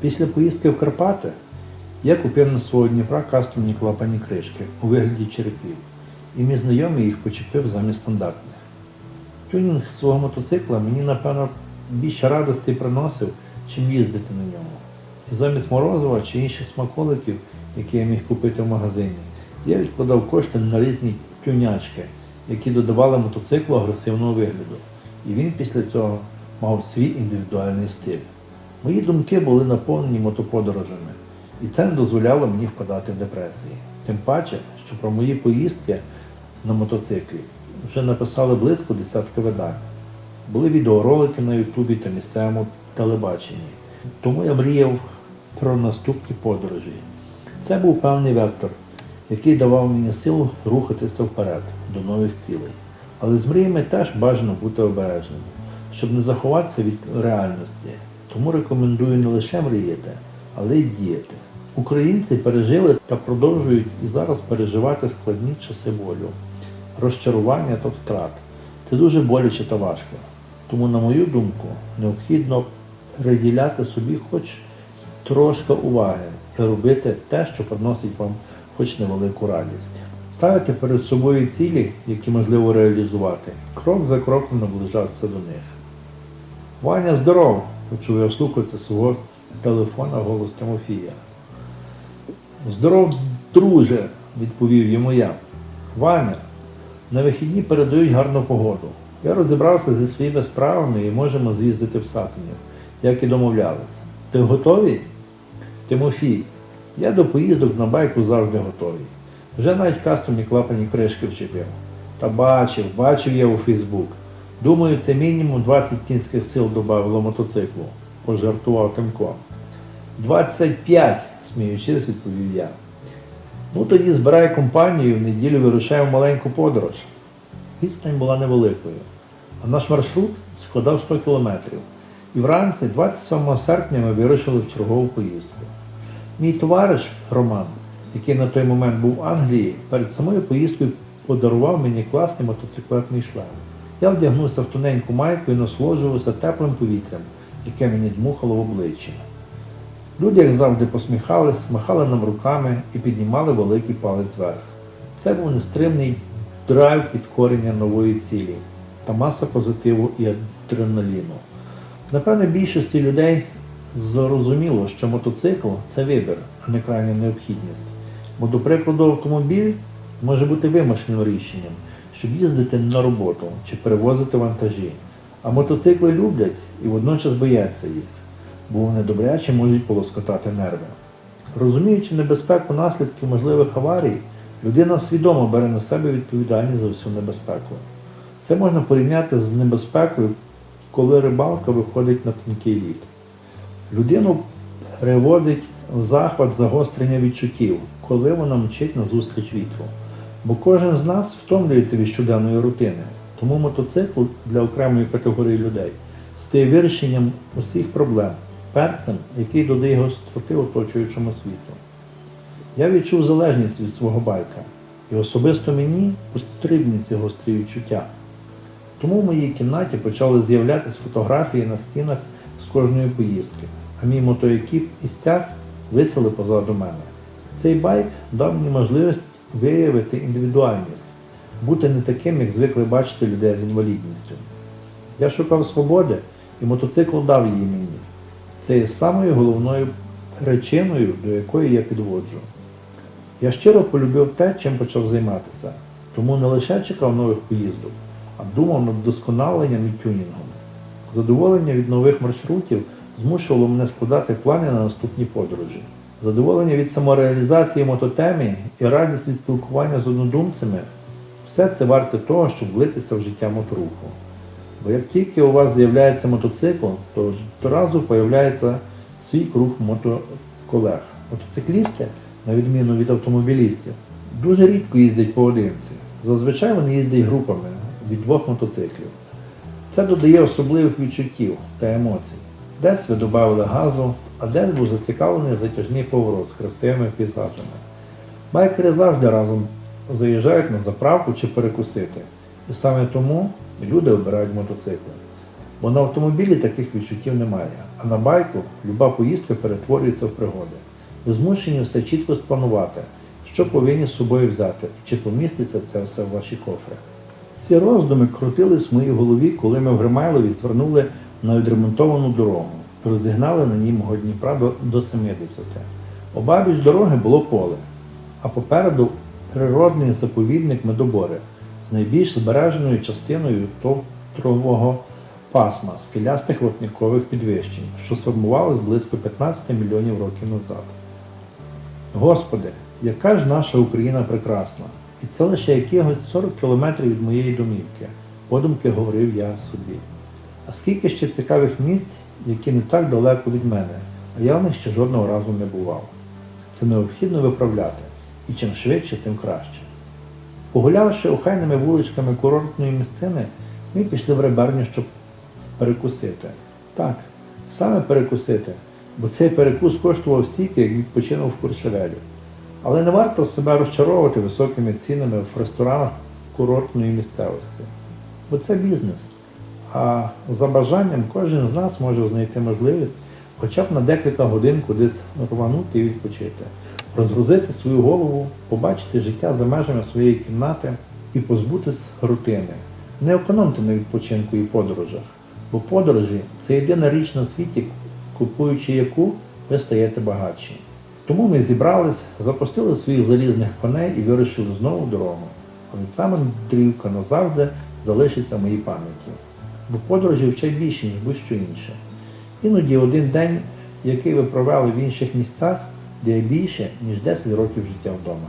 Після поїздки в Карпати я купив на свого Дніпра кастомні клапані кришки у вигляді черепів, і мій знайомий їх почепив замість стандартних. Тюнінг свого мотоцикла мені, напевно, більше радості приносив, чим їздити на ньому. І замість морозива чи інших смаколиків, які я міг купити в магазині, я відкладав кошти на різні тюнячки, які додавали мотоциклу агресивного вигляду. І він після цього мав свій індивідуальний стиль. Мої думки були наповнені мотоподорожами, і це не дозволяло мені впадати в депресії. Тим паче, що про мої поїздки на мотоциклі вже написали близько десятка видань. Були відеоролики на Ютубі та місцевому телебаченні. Тому я мріяв про наступні подорожі. Це був певний вектор, який давав мені силу рухатися вперед до нових цілей. Але з мріями теж бажано бути обережним, щоб не заховатися від реальності. Тому рекомендую не лише мріяти, але й діяти. Українці пережили та продовжують і зараз переживати складні часи болю, розчарування та втрат. Це дуже боляче та важко. Тому, на мою думку, необхідно приділяти собі хоч трошки уваги і робити те, що приносить вам хоч невелику радість. Ставити перед собою цілі, які можливо реалізувати, крок за кроком наближатися до них. Ваня, здоров! Почув я слухатися свого телефона голос Тимофія. Здоров, друже, відповів йому я. Ваня, на вихідні передають гарну погоду. Я розібрався зі своїми справами і можемо з'їздити в Сатинів, як і домовлялися. Ти готовий? Тимофій, я до поїздок на байку завжди готовий. Вже навіть кастомні клапані кришки вчепив. Та бачив, бачив я у Фейсбук. Думаю, це мінімум 20 кінських сил додавало мотоциклу, пожартував Тимко. 25, сміючись, відповів я. Ну тоді збирай компанію і в неділю вирушаю в маленьку подорож. Відстань була невеликою, а наш маршрут складав 100 кілометрів. І вранці, 27 серпня, ми вирушили в чергову поїздку. Мій товариш Роман, який на той момент був в Англії, перед самою поїздкою подарував мені класний мотоциклетний шлем. Я вдягнувся в тоненьку майку і насолоджувався теплим повітрям, яке мені дмухало в обличчя. Люди, як завжди, посміхались, махали нам руками і піднімали великий палець вверх. Це був нестримний драйв підкорення нової цілі та маса позитиву і адреналіну. Напевне, більшості людей зрозуміло, що мотоцикл це вибір, а не крайня необхідність. Бо, до прикладу, автомобіль може бути вимушеним рішенням, щоб їздити на роботу чи перевозити вантажі. А мотоцикли люблять і водночас бояться їх, бо вони добряче можуть полоскотати нерви. Розуміючи небезпеку наслідків можливих аварій, людина свідомо бере на себе відповідальність за всю небезпеку. Це можна порівняти з небезпекою, коли рибалка виходить на тонкий лід. Людину приводить в захват загострення відчуттів, коли вона мчить назустріч вітру. Бо кожен з нас втомлюється від щоденної рутини, тому мотоцикл для окремої категорії людей стає вирішенням усіх проблем, перцем, який додає гостроти оточуючому світу. Я відчув залежність від свого байка, і особисто мені потрібні ці гострі відчуття. Тому в моїй кімнаті почали з'являтися фотографії на стінах з кожної поїздки, а мій мотоекіп і стяг висели позаду мене. Цей байк дав мені можливість виявити індивідуальність, бути не таким, як звикли бачити людей з інвалідністю. Я шукав свободи, і мотоцикл дав її мені. Це є самою головною причиною, до якої я підводжу. Я щиро полюбив те, чим почав займатися, тому не лише чекав нових поїздок, а думав над вдосконаленням і тюнінгом. Задоволення від нових маршрутів змушувало мене складати плани на наступні подорожі. Задоволення від самореалізації мототемі і радість від спілкування з однодумцями все це варте того, щоб влитися в життя моторуху. Бо як тільки у вас з'являється мотоцикл, то одразу з'являється свій круг мотоколег. Мотоциклісти, на відміну від автомобілістів, дуже рідко їздять поодинці. Зазвичай вони їздять групами від двох мотоциклів. Це додає особливих відчуттів та емоцій. Десь ви додали газу, а десь був зацікавлений затяжний поворот з красивими пейзажами. Байкери завжди разом заїжджають на заправку чи перекусити. І саме тому люди обирають мотоцикли. Бо на автомобілі таких відчуттів немає, а на байку люба поїздка перетворюється в пригоди. Ви змушені все чітко спланувати, що повинні з собою взяти, і чи поміститься це все в ваші кофри. Ці роздуми крутились в моїй голові, коли ми в Гримайлові звернули на відремонтовану дорогу, розігнали на ній мого Дніпра до, до 70. Обабіч дороги було поле, а попереду природний заповідник Медобори з найбільш збереженою частиною товтрового пасма скелястих вапнікових підвищень, що сформувалось близько 15 мільйонів років назад. Господи, яка ж наша Україна прекрасна! І це лише якихось 40 кілометрів від моєї домівки, подумки говорив я собі. А скільки ще цікавих місць, які не так далеко від мене, а я в них ще жодного разу не бував. Це необхідно виправляти, і чим швидше, тим краще. Погулявши охайними вуличками курортної місцини, ми пішли в реберню, щоб перекусити. Так, саме перекусити, бо цей перекус коштував стільки, як відпочинув в Куршевелі. Але не варто себе розчаровувати високими цінами в ресторанах курортної місцевості. Бо це бізнес. А за бажанням кожен з нас може знайти можливість хоча б на декілька годин кудись рванути і відпочити, розгрузити свою голову, побачити життя за межами своєї кімнати і позбутись рутини. Не економте на відпочинку і подорожах, бо подорожі це єдина річ на світі, купуючи яку ви стаєте багатші. Тому ми зібрались, запустили своїх залізних коней і вирішили знову дорогу. Але ця мандрівка назавжди залишиться в моїй пам'яті. Бо подорожі вчать більше, ніж будь-що інше. Іноді один день, який ви провели в інших місцях, де більше, ніж 10 років життя вдома.